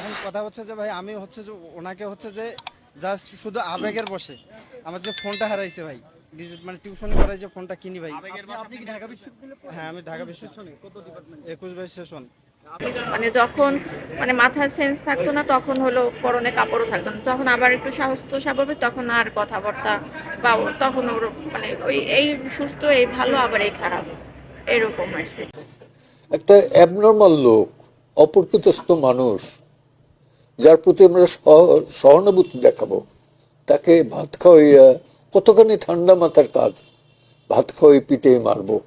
এখন কথা হচ্ছে যে ভাই আমি হচ্ছে যে ওনাকে হচ্ছে যে জাস্ট শুধু আবেগের বসে। আমার যে ফোনটা হারাইছে ভাই মানে টিউশন করাই যে ফোনটা কিনি ভাই। ঢাকা বিশ্ববিদ্যালয়ে হ্যাঁ আমি ঢাকা বিশ্ববিদ্যালয়। একুশ বাইশ সেশন। মানে যখন মানে মাথার সেন্স থাকতো না তখন হলো পরনে কাপড়ও থাকতো না। তখন আবার একটু সাহস তো স্বাভাবিক তখন আর কথাবার্তা বা তখন ওর মানে ওই এই সুস্থ এই ভালো আবার এই খারাপ। এরকম আসছে একটা অ্যাবনর্মাল লোক অপ্রকৃতস্থ মানুষ যার প্রতি আমরা সহ- সহানুভূতি দেখাবো। তাকে ভাত খাওয়াইয়া কতখানি ঠান্ডা মাথার কাজ, ভাত খাওয়াই পিটে মারবো।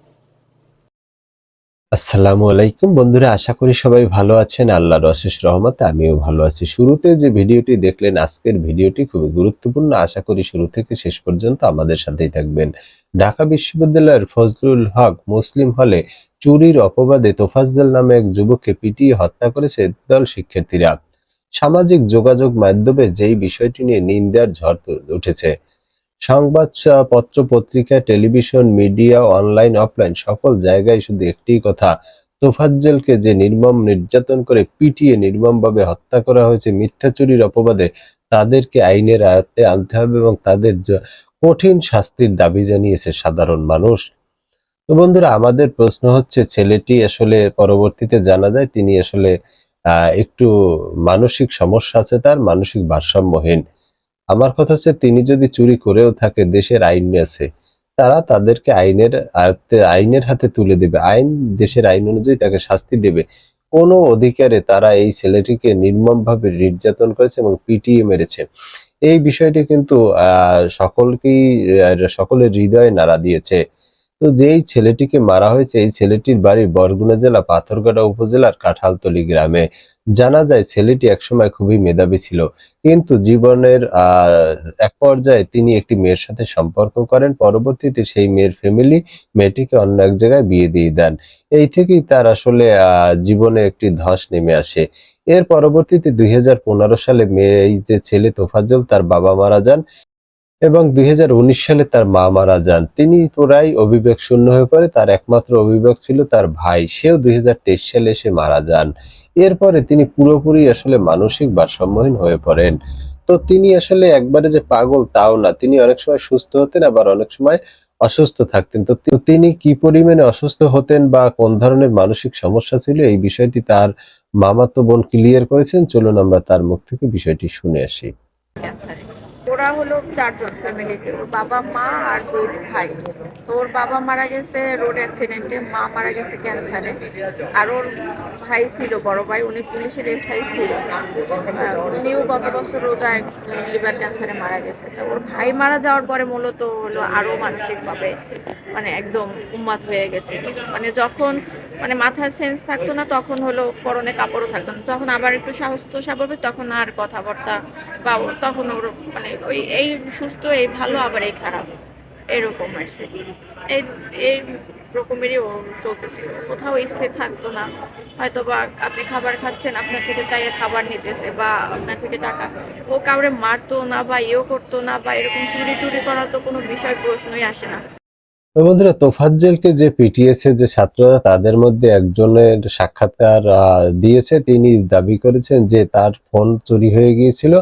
আসসালামু আলাইকুম বন্ধুরা, আশা করি সবাই ভালো আছেন। আল্লাহর অশেষ রহমতে আমিও ভালো আছি। শুরুতে যে ভিডিওটি দেখলেন, আজকের ভিডিওটি খুবই গুরুত্বপূর্ণ। আশা করি শুরু থেকে শেষ পর্যন্ত আমাদের সাথেই থাকবেন। ঢাকা বিশ্ববিদ্যালয়ের ফজলুল হক মুসলিম হলে চুরির অপবাদে তোফাজ্জল নামে এক যুবককে পিটিয়ে হত্যা করেছে দল শিক্ষার্থীরা। সামাজিক যোগাযোগ মাধ্যমে যেই বিষয়টি নিয়ে নিন্দার ঝড় উঠেছে। সংবাদ পত্র, পত্রিকা, টেলিভিশন, মিডিয়া, অনলাইন, অফলাইন সকল জায়গায় শুধু একটি কথা, তোফাজ্জলকে যে নির্মম নির্যাতন করে পিটিয়ে নির্মমভাবে হত্যা করা হয়েছে, মিথ্যা চুরির অপবাদে তাদেরকে আইনের আয়ত্তে আনতে হবে এবং তাদের কঠিন শাস্তির দাবি জানিয়েছে সাধারণ মানুষ। তো বন্ধুরা, আমাদের প্রশ্ন হচ্ছে, ছেলেটি আসলে পরবর্তীতে জানা যায়, তিনি আসলে একটু মানসিক সমস্যা আছে তার, মানসিক ভারসাম্যহীন। আমার কথা হচ্ছে, তিনি যদি চুরি করেও থাকে, দেশের আইন আছে, তারা তাদেরকে আইনের আইনের হাতে তুলে দেবে। আইন দেশের আইন অনুযায়ী তাকে শাস্তি দেবে। কোনো অধিকারে তারা এই ছেলেটিকে নির্মমভাবে নির্যাতন করেছে এবং পিটিয়ে মেরেছে। এই বিষয়টি কিন্তু, আহ, সকলকেই সকলের হৃদয়ে নাড়া দিয়েছে। তো যেই ছেলেটিকে মারা হয়েছে, এই ছেলেটির বাড়ি বরগুনা জেলা পাথরঘাটা উপজেলার কাঁঠালতলি গ্রামে। জানা যায় ছেলেটি একসময় খুবই মেধাবী ছিল, কিন্তু জীবনের এক পর্যায়ে তিনি একটি মেয়ের সাথে সম্পর্ক করেন, পরবর্তীতে সেই মেয়ের ফ্যামিলি মেয়েটিকে অন্য এক জায়গায় বিয়ে দিয়ে দেন। এই থেকেই তার আসলে জীবনে একটি ধস নেমে আসে। এর পরবর্তীতে দুই হাজার পনেরো সালে মেয়ে, এই যে ছেলে তোফাজ্জল, তার বাবা মারা যান। এবং দুই হাজার উনিশ সালে তার মা মারা যান। তিনি পুরাই অবিবেক শূন্য হয়ে পড়ে। তার একমাত্র অভিভাবক ছিল তার ভাই। সেও দুই সালে এসে মারা যান। এরপরে তিনি পুরোপুরি আসলে মানসিক ভারসাম্যহীন হয়ে পড়েন। তো তিনি আসলে একবারে যে পাগল, তাও না। তিনি অনেক সময় সুস্থ হতেন, আবার অনেক সময় অসুস্থ থাকতেন। তো তিনি কি পরিমাণে অসুস্থ হতেন বা কোন ধরনের মানসিক সমস্যা ছিল, এই বিষয়টি তার মামাতো বোন ক্লিয়ার করেছেন। চলুন আমরা তার মুখ থেকে বিষয়টি শুনে আসি। ওরা হলো চারজন ফ্যামিলিতে ওর বাবা মা আর দুই ভাই। ওর বাবা মারা গেছে রোড অ্যাক্সিডেন্টে, মা মারা গেছে ক্যান্সারে। আর ওর ভাই ছিল, বড় ভাই, উনি পুলিশের এসআই ছিল। উনিও গত বছর রোজায় লিভার ক্যান্সারে মারা গেছে। তো ওর ভাই মারা যাওয়ার পরে মূলত হলো আরও মানসিকভাবে মানে একদম উন্মাদ হয়ে গেছে। মানে যখন মানে মাথার সেন্স থাকতো না, তখন হলো পরনে কাপড়ও থাকতো না। তখন আবার একটু সাহস তো স্বাভাবিক, তখন আর কথাবার্তা বা তখন ওর মানে ওই এই সুস্থ, এই ভালো, আবার এই খারাপ। এরকম আসছে এই এই রকমেরই ও চলতেছিল কোথাও স্থির থাকতো না। হয়তো বা আপনি খাবার খাচ্ছেন, আপনার থেকে চাইয়ে খাবার নিতেছে বা আপনার থেকে টাকা। ও কাউরে মারতো না বা ইয়েও করতো না বা এরকম চুরি টুরি করার তো কোনো বিষয় প্রশ্নই আসে না। বন্ধুরা, তোফাজ্জলকে যে পিটিয়েছে যে ছাত্ররা, তাদের মধ্যে একজনের সাক্ষাৎকার দিয়েছে। তিনি দাবি করেছেন যে তার ফোন চুরি হয়ে গিয়েছিল।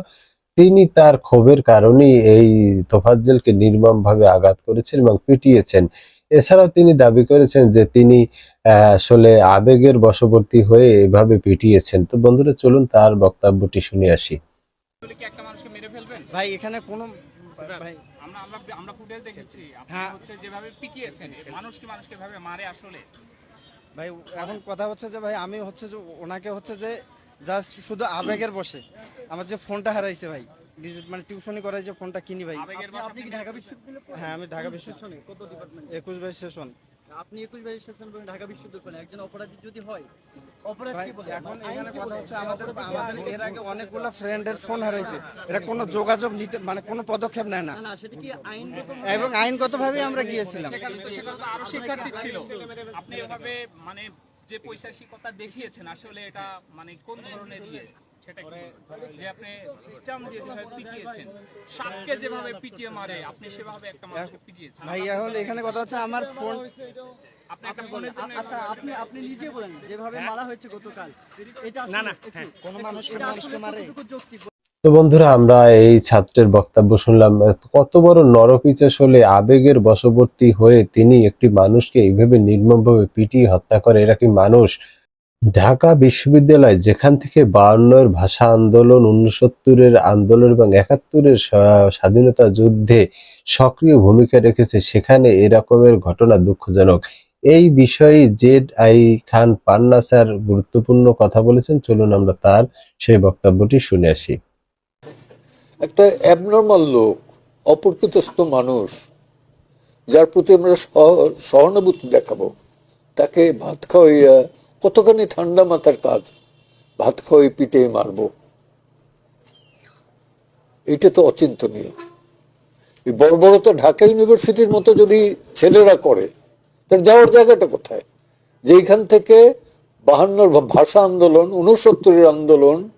তিনি তার ক্ষোভের কারণেই এই তোফাজ্জলকে নির্মম ভাবে আঘাত করেছেন এবং পিটিয়েছেন। এছাড়াও তিনি দাবি করেছেন যে তিনি আহ, আসলে আবেগের বশবর্তী হয়ে এভাবে পিটিয়েছেন। তো বন্ধুরা চলুন তার বক্তব্যটি শুনে আসি। বলে কি একটা মানুষকে মেরে ফেলবেন? ভাই এখানে কোনো ভাই। আমরা আমরা আমরা ফুটেজ দেখেছি। আপনি হ্যাঁ। হচ্ছে যেভাবে পিটিয়েছেন মানুষ মানুষকে ভাবে মারে আসলে? ভাই এখন কথা হচ্ছে যে ভাই আমি হচ্ছে যে ওনাকে হচ্ছে যে জাস্ট শুধু আবেগের বসে। আমার যে ফোনটা হারাইছে ভাই মানে টিউশনি করাই যে ফোনটা কিনি ভাই। হ্যাঁ আমি ঢাকা বিশ্ববিদ্যালয় সেশনে কত ডিপার্টমেন্ট একুশ বাইশ সেশন। আপনি একুশ বাইশ সেশন করেন ঢাকা বিশ্ববিদ্যালয় একজন অপরাধী যদি হয় অপরাধ কি বলে? এখন এখানে কথা হচ্ছে আমাদের আমাদের এর আগে অনেকগুলো ফ্রেন্ডের ফোন হারাইছে। এটা কোনো যোগাযোগ নিতে মানে কোনো পদক্ষেপ নেয় না। না না সেটা কি আইনগত এবং আইনগতভাবে আমরা গিয়েছিলাম। সেখানে তো আরও শিক্ষার্থী ছিল। আপনি এভাবে মানে যে পৈশাচিকতা দেখিয়েছেন আসলে এটা মানে কোন ধরনের ইয়ে? সেটা যে আপনি স্টাম্প দিয়ে যেভাবে পিটিয়েছেন সাপকে যেভাবে পিটিয়ে মারে আপনি সেভাবে একটা মানুষকে পিটিয়েছেন। ভাই এখন এখানে কথা হচ্ছে আমার ফোন আপনি একটা ফোনের আচ্ছা আপনি আপনি নিজে বলেন যেভাবে মারা হয়েছে গতকাল এটা না, না, হ্যাঁ। কোন মানুষকে মানুষকে মারে। তো বন্ধুরা, আমরা এই ছাত্রের বক্তব্য শুনলাম কত বড় নরপিচাস হলে আবেগের বশবর্তী হয়ে তিনি একটি মানুষকে এইভাবে নির্মমভাবে পিটিয়ে হত্যা করে। এরা কি মানুষ? ঢাকা বিশ্ববিদ্যালয়, যেখান থেকে বায়ান্নর ভাষা আন্দোলন, উনসত্তরের আন্দোলন এবং একাত্তরের স্বাধীনতা যুদ্ধে সক্রিয় ভূমিকা রেখেছে, সেখানে এরকমের ঘটনা দুঃখজনক। এই বিষয়ে Z I Khan Panna sir গুরুত্বপূর্ণ কথা বলেছেন। চলুন আমরা তার সেই বক্তব্যটি শুনে আসি। একটা অ্যাবনর্মাল লোক, অপ্রকৃতস্থ মানুষ, যার প্রতি আমরা সহ- সহানুভূতি দেখাবো। তাকে ভাত খাওয়াইয়া কতখানি ঠান্ডা মাথার কাজ, ভাত খাওয়াই পিটে মারবো। এটা তো অচিন্তনীয়। এই বড় বড় তো ঢাকা ইউনিভার্সিটির মতো যদি ছেলেরা করে, তার যাওয়ার জায়গাটা কোথায়? যেইখান থেকে বাহান্নর ভাষা আন্দোলন উনসত্তরের আন্দোলন,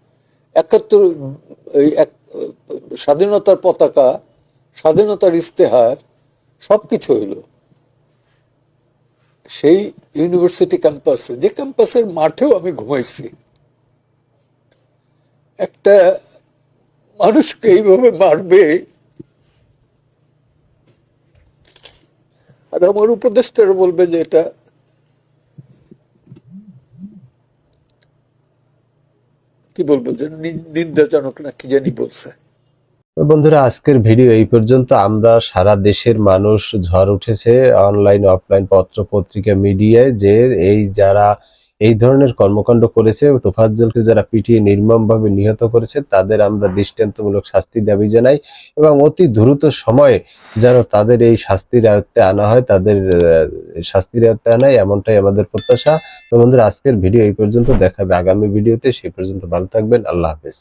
একাত্তর, এই এক স্বাধীনতার পতাকা, স্বাধীনতার ইস্তেহার সব কিছু হইল। সেই ইউনিভার্সিটি ক্যাম্পাসে, যে ক্যাম্পাসের মাঠেও আমি ঘুমাইছি, একটা মানুষকে এইভাবে মারবে, আর আমার উপদেষ্টারা বলবে যে এটা কি বলব, যে নিন্দাজনক না কি জানি বলছে। বন্ধুরা, আজকের ভিডিও এই পর্যন্ত। আমরা সারা দেশের মানুষ ঝড় উঠেছে অনলাইন অফলাইন পত্র পত্রিকা মিডিয়ায় যে এই যারা এই ধরনের কর্মকাণ্ড করেছে তোফাজ্জলকে যারা পিটিয়ে নির্মমভাবে নিহত করেছে, তাদের আমরা দৃষ্টান্তমূলক শাস্তি দাবি জানাই এবং অতি দ্রুত সময়ে যেন তাদের এই শাস্তির আয়ত্তে আনা হয়, তাদের শাস্তির আয়ত্তে আনা হয় এমনটাই আমাদের প্রত্যাশা। তো বন্ধুরা, আজকের ভিডিও এই পর্যন্ত। দেখাবে আগামী ভিডিওতে। সেই পর্যন্ত ভালো থাকবেন। আল্লাহ হাফেজ।